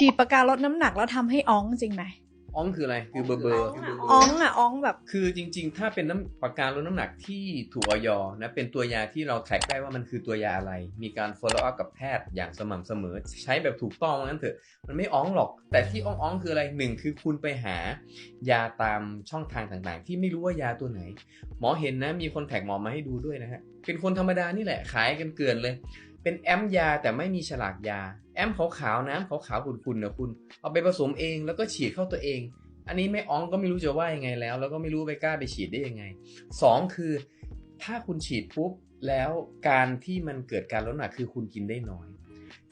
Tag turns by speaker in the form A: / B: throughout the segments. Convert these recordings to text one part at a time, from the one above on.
A: ฉีดปากกาลดน้ำหนักแล้วทำให้อ้องจริงไหม
B: อ้องคืออะไรคือเบอร์เบอร์
A: อ้องอะอ้องแบบ
B: คือจริง ๆ ถ้าเป็นน้ำปากกาลดน้ำหนักที่ถูกออยนะเป็นตัวยาที่เราแทร็กได้ว่ามันคือตัวยาอะไร มีการ follow up กับแพทย์อย่างสม่ำเสมอ ใช้แบบถูกต้องว่างั้นเถอะ มันไม่อ้องหรอก แต่ที่อ้องอ้องๆคืออะไรหนึ่งคือคุณไปหายาตามช่องทางต่างๆ ที่ไม่รู้ว่ายาตัวไหน หมอเห็นนะมีคนแท็กหมอมาให้ดูด้วยนะฮะเป็นคนธรรมดานี่แหละขายกันเกลือนเลย เป็นแอมยาแต่ไม่มีฉลากยา แอมขาวๆน้ำขาวๆขุ่นๆนะคุณ เอาไปผสมเองแล้วก็ฉีดเข้าตัวเอง อันนี้ไม่อ้องก็ไม่รู้จะว่ายังไงแล้ว แล้วก็ไม่รู้ไปกล้าไปฉีดได้ยังไงสองคือ ถ้าคุณฉีดปุ๊บแล้วการที่มันเกิดการลดน้ำหนักคือคุณกินได้น้อย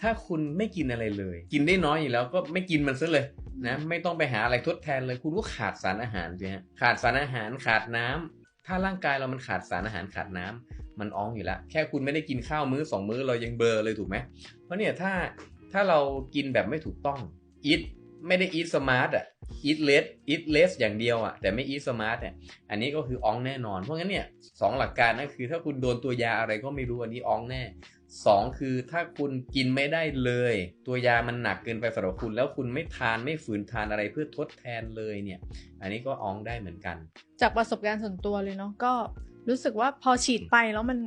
B: ถ้าคุณไม่กินอะไรเลย กินได้น้อยอยู่แล้วก็ไม่กินมันซะเลยนะไม่ต้องไปหาอะไรทดแทนเลย คุณก็ขาดสารอาหารเลยฮะขาดสารอาหารขาดน้ำถ้าร่างกายเรามันขาดสารอาหารขาดน้ำ มันอ้องอยู่แล้ว แค่คุณไม่ได้กินข้าวมื้อสองมื้อเรายังเบลอเลยถูกไหมเพราะเนี่ยถ้าถ้าเรากินแบบไม่ถูกต้อง eat ไม่ได้ eat smart อะ eat less eat less อย่างเดียวอะแต่ไม่ eat smart เนี่ยอันนี้ก็คืออ้องแน่นอน เพราะงั้นเนี่ยสองหลักการนั่นคือ ถ้าคุณโดนตัวยาอะไรก็ไม่รู้อันนี้อ้องแน่สองคือถ้าคุณกินไม่ได้เลย ตัวยามันหนักเกินไปสำหรับคุณ แล้วคุณไม่ทานไม่ฝืนทานอะไรเพื่อทดแทนเลยเนี่ย อันนี้ก็อ้องได้เหมือนกัน
A: จากประสบการณ์ส่วนตัวเลยเนาะก็ รู้สึกว่าพอฉีดไปแล้วมัน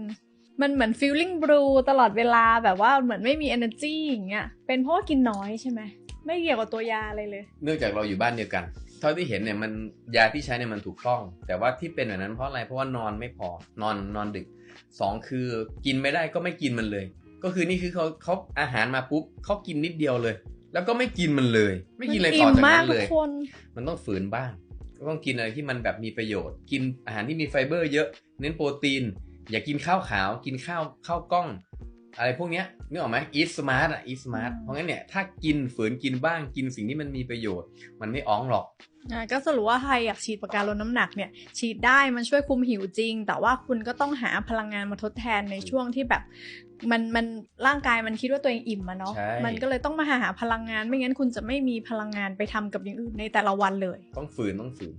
A: มันเหมือน feeling blue ตลอดเวลาแบบว่าเหมือนไม่มี energy อย่างเงี้ยเป็นเพราะว่ากินน้อยใช่ไหมไม่เกี่ยวกับตัวยาอะไรเลย
B: เนื่องจากเราอยู่บ้านเดียวกันเท่าที่เห็นเนี่ยมันยาที่ใช้เนี่ยมันถูกต้อง แต่ว่าที่เป็นแบบนั้นเพราะอะไรเพราะว่านอนไม่พอนอนนอนดึกสองคือกินไม่ได้ก็ไม่กินมันเลย ก็คือนี่คือเขาเขาอาหารมาปุ๊บเขากินนิดเดียวเลย แล้วก็ไม่กินมันเลย ไม่กินอะไรต่อจาก
A: มาก
B: นั้น
A: ทุ
B: เล
A: ก
B: ย
A: คน
B: มันต้องฝืนบ้างก็ ต้องกินอะไรที่มันแบบมีประโยชน์ กินอาหารที่มีไฟเบอร์เยอะ เน้นโปรตีน อย่ากินข้าวขาว กินข้าวข้าวกล้อง อะไรพวกเนี้ยนึกออกไหม eat smart อะ eat smart เพราะงั้นเนี่ยถ้ากินฝืนกินบ้างกินสิ่งที่มันมีประโยชน์ มันไม่อ้องหรอก
A: อ่าก็สรุปว่าใครอยากฉีดปากกาลดน้ำหนักเนี่ย ฉีดได้มันช่วยคุมหิวจริง แต่ว่าคุณก็ต้องหาพลังงานมาทดแทนในช่วงที่แบบ มันมันร่างกายมันคิดว่าตัวเองอิ่มอะเนาะ
B: ใช่
A: มันก็เลยต้องมาหาพลังงานไม่งั้นคุณจะไม่มีพลังงานไปทำกับอย่างอื่นในแต่ละวันเลย
B: ต้องฝืนต้องฝืน